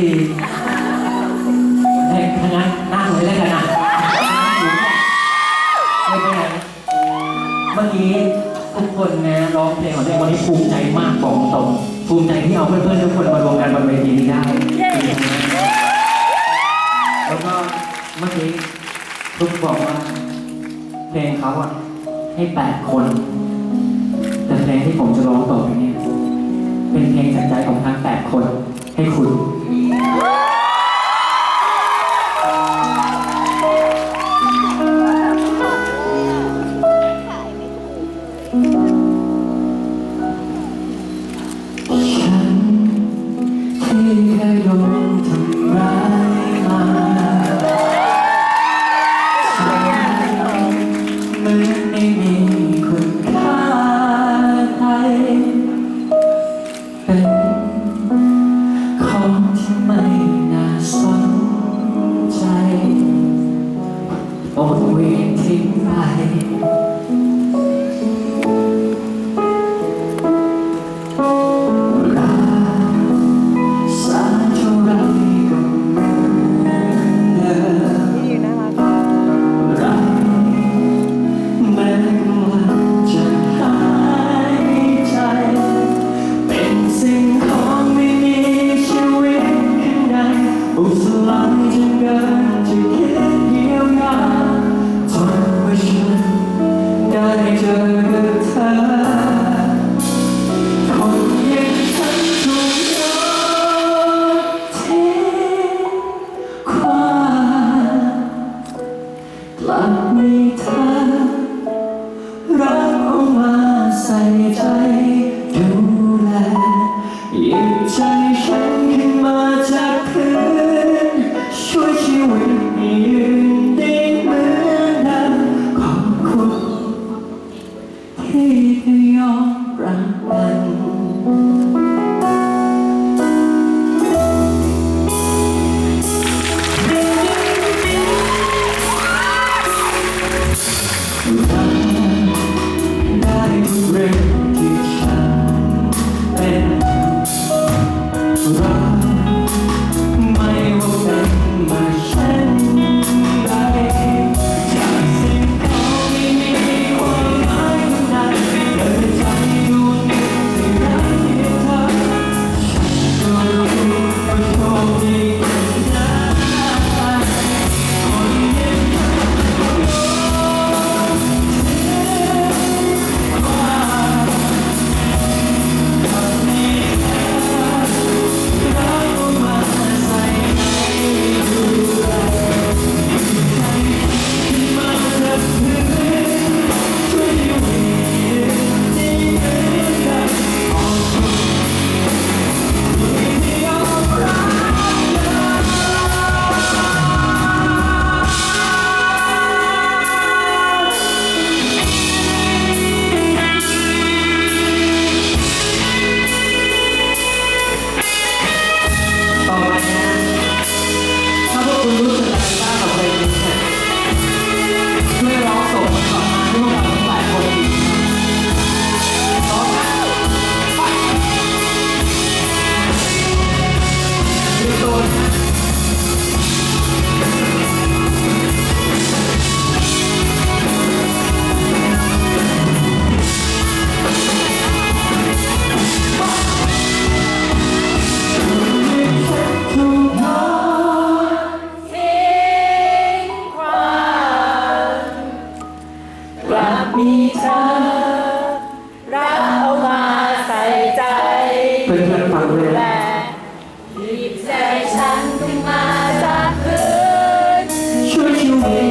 ทีเด็กทั้งนั้นน่าสลยแล้กันนะไม่เไรเมื่อกี้ทุกคนนะร้องเพลงของตัวเองวันนี้ภูมิใจมากบอกตรงภูมิใจที่เอาเพื่อนๆทุกคนมารวมกันบนเวทีนี้ได้ แล้วก็เมื่อกี้ทุกบอกว่าเพลงเขาอะให้แปดคน แต่เพลงที่ผมจะร้องต่อไปเนี่ยเป็นเพลงจากใจของทั้งแปดคนให้คุณ Woo! nothing matters. Should you win?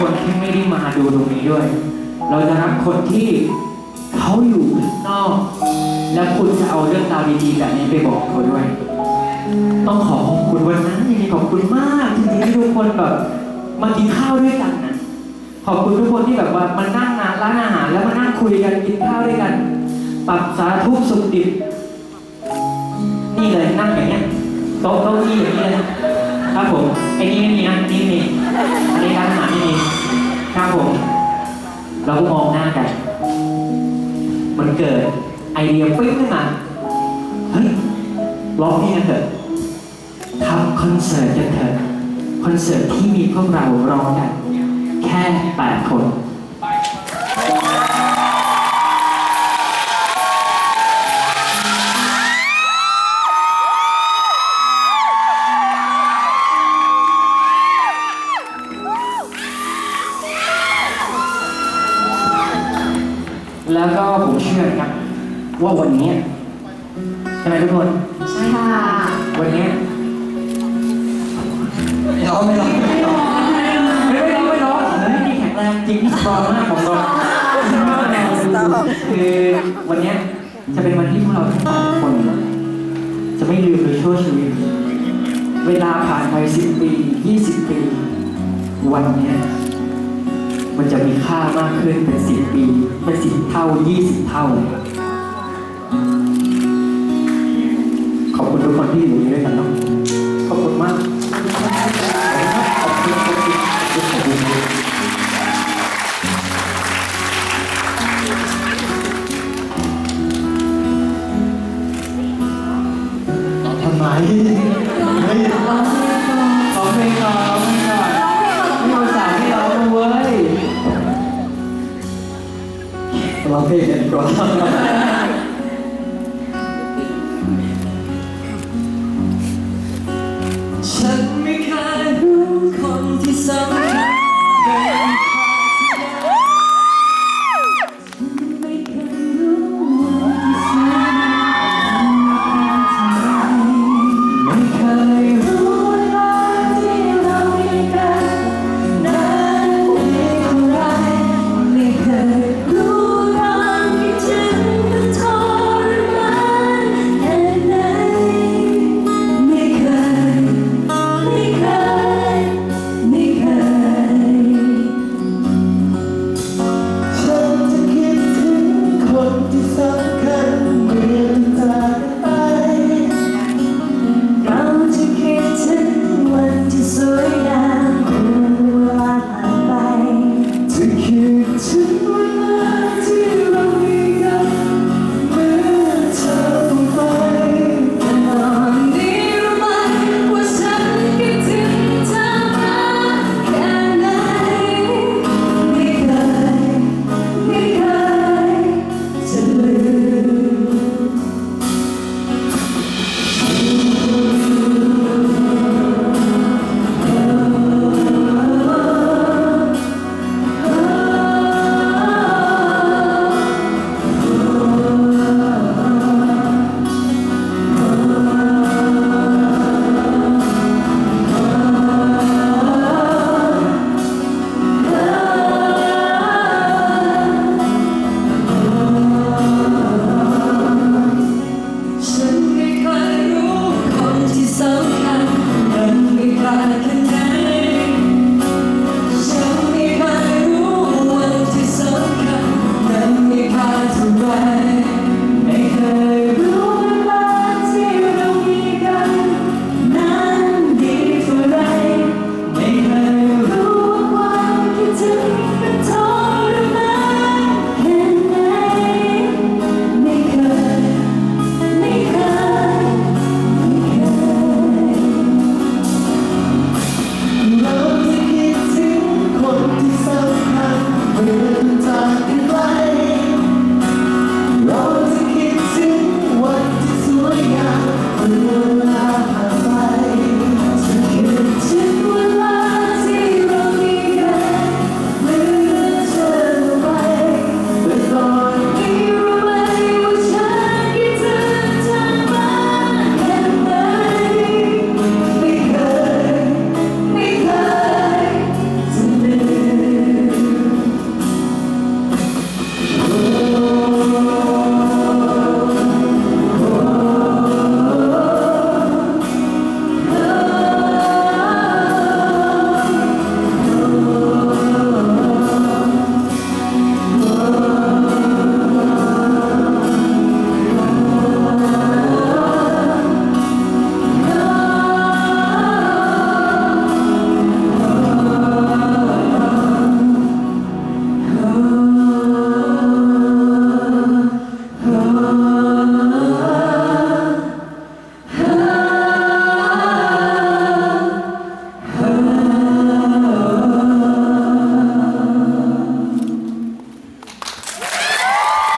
คนที่ไม่ได้มาดูตรงนี้ด้วย เราจะรักคนที่เขาอยู่ข้างนอก และคุณจะเอาเรื่องราวดีๆแบบนี้ไปบอกเขาด้วย ต้องขอขอบคุณวันนั้นจริงๆขอบคุณมากจริงๆที่ทุกคนแบบมากินข้าวด้วยกันนะขอบคุณทุกคนที่แบบว่ามานั่งงานร้านอาหารแล้วมานั่งคุยกันกินข้าวด้วยกันปรับสารทุกสุขดิบนี่เลยนั่งอย่างเงี้ยโต๊ะเก้าอี้อย่างนี้เลย ครับผมไอ้นี่ไม่มีนะนี่มีอันนี้ร้านอาหารไม่มีครับผม เราก็มองหน้ากัน มันเกิดไอเดียปิ๊งขึ้นมา เฮ้ยร้องเพลงกันเถอะทำคอนเสิร์ตกันเถอะ คอนเสิร์ตที่มีพวกเราร้องกัน แค่แปดคน นะครับ ว่าวันนี้ใช่ไหมทุกคนใช่ค่ะวันนี้ร้องไม่ร้องไม่ร้องไม่ร้องไม่ร้องเฮ้ยนี่แข็งแรงจริงสตรองมากผมรองคือวันนี้จะเป็นวันที่พวกเราทั้งสองคน จะไม่ลืมเลยชั่วชีวิต เวลาผ่านไปสิบปียี่สิบปี วันเนี้ย มันจะมีค่ามากขึ้นเป็นสิบปี เป็นสิบเท่ายี่สิบเท่า ขอบคุณทุกคนที่อยู่นี่ด้วยกันเนาะขอบคุณมาก ขอบคุณขอบคุณขอบคุณขอทำไม ร้องเพลงกันก่อนฉันไม่เคยรู้คนที่สำ